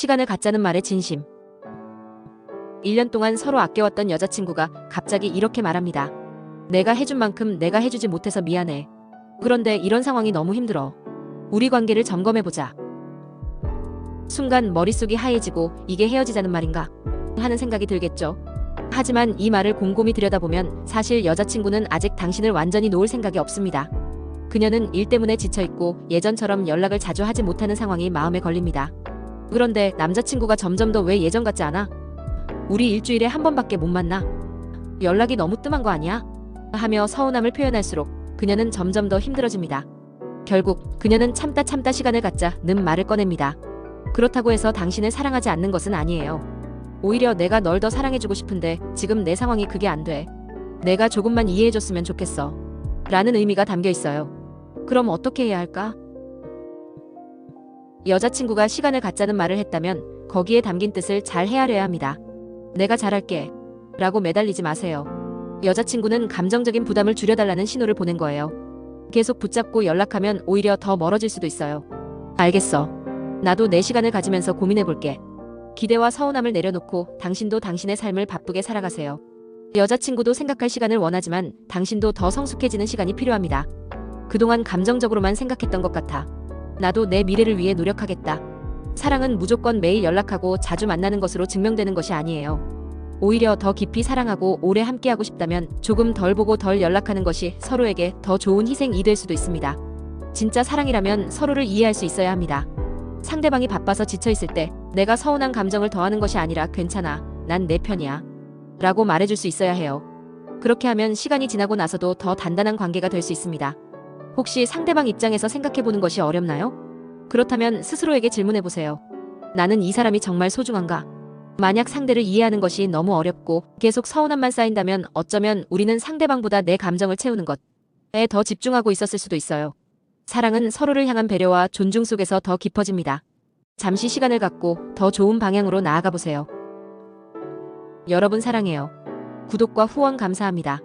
시간을 갖자는 말에 진심. 1년 동안 서로 아껴왔던 여자친구가 갑자기 이렇게 말합니다. 내가 해준 만큼 내가 해주지 못해서 미안해. 그런데 이런 상황이 너무 힘들어. 우리 관계를 점검해보자. 순간 머릿속이 하얘지고 이게 헤어지자는 말인가? 하는 생각이 들겠죠. 하지만 이 말을 곰곰이 들여다보면 사실 여자친구는 아직 당신을 완전히 놓을 생각이 없습니다. 그녀는 일 때문에 지쳐있고 예전처럼 연락을 자주 하지 못하는 상황이 마음에 걸립니다. 그런데 남자친구가 점점 더 왜 예전 같지 않아? 우리 일주일에 한 번밖에 못 만나. 연락이 너무 뜸한 거 아니야? 하며 서운함을 표현할수록 그녀는 점점 더 힘들어집니다. 결국 그녀는 참다 참다 시간을 갖자 는 말을 꺼냅니다. 그렇다고 해서 당신을 사랑하지 않는 것은 아니에요. 오히려 내가 널 더 사랑해주고 싶은데 지금 내 상황이 그게 안 돼. 내가 조금만 이해해줬으면 좋겠어. 라는 의미가 담겨 있어요. 그럼 어떻게 해야 할까? 여자친구가 시간을 갖자는 말을 했다면 거기에 담긴 뜻을 잘 헤아려야 합니다. 내가 잘할게. 라고 매달리지 마세요. 여자친구는 감정적인 부담을 줄여달라는 신호를 보낸 거예요. 계속 붙잡고 연락하면 오히려 더 멀어질 수도 있어요. 알겠어. 나도 내 시간을 가지면서 고민해 볼게. 기대와 서운함을 내려놓고 당신도 당신의 삶을 바쁘게 살아가세요. 여자친구도 생각할 시간을 원하지만 당신도 더 성숙해지는 시간이 필요합니다. 그동안 감정적으로만 생각했던 것 같아. 나도 내 미래를 위해 노력하겠다. 사랑은 무조건 매일 연락하고 자주 만나는 것으로 증명되는 것이 아니에요. 오히려 더 깊이 사랑하고 오래 함께하고 싶다면 조금 덜 보고 덜 연락하는 것이 서로에게 더 좋은 희생이 될 수도 있습니다. 진짜 사랑이라면 서로를 이해할 수 있어야 합니다. 상대방이 바빠서 지쳐있을 때 내가 서운한 감정을 더하는 것이 아니라 괜찮아. 난 내 편이야. 라고 말해줄 수 있어야 해요. 그렇게 하면 시간이 지나고 나서도 더 단단한 관계가 될 수 있습니다. 혹시 상대방 입장에서 생각해보는 것이 어렵나요? 그렇다면 스스로에게 질문해보세요. 나는 이 사람이 정말 소중한가? 만약 상대를 이해하는 것이 너무 어렵고 계속 서운함만 쌓인다면 어쩌면 우리는 상대방보다 내 감정을 채우는 것에 더 집중하고 있었을 수도 있어요. 사랑은 서로를 향한 배려와 존중 속에서 더 깊어집니다. 잠시 시간을 갖고 더 좋은 방향으로 나아가 보세요. 여러분 사랑해요. 구독과 후원 감사합니다.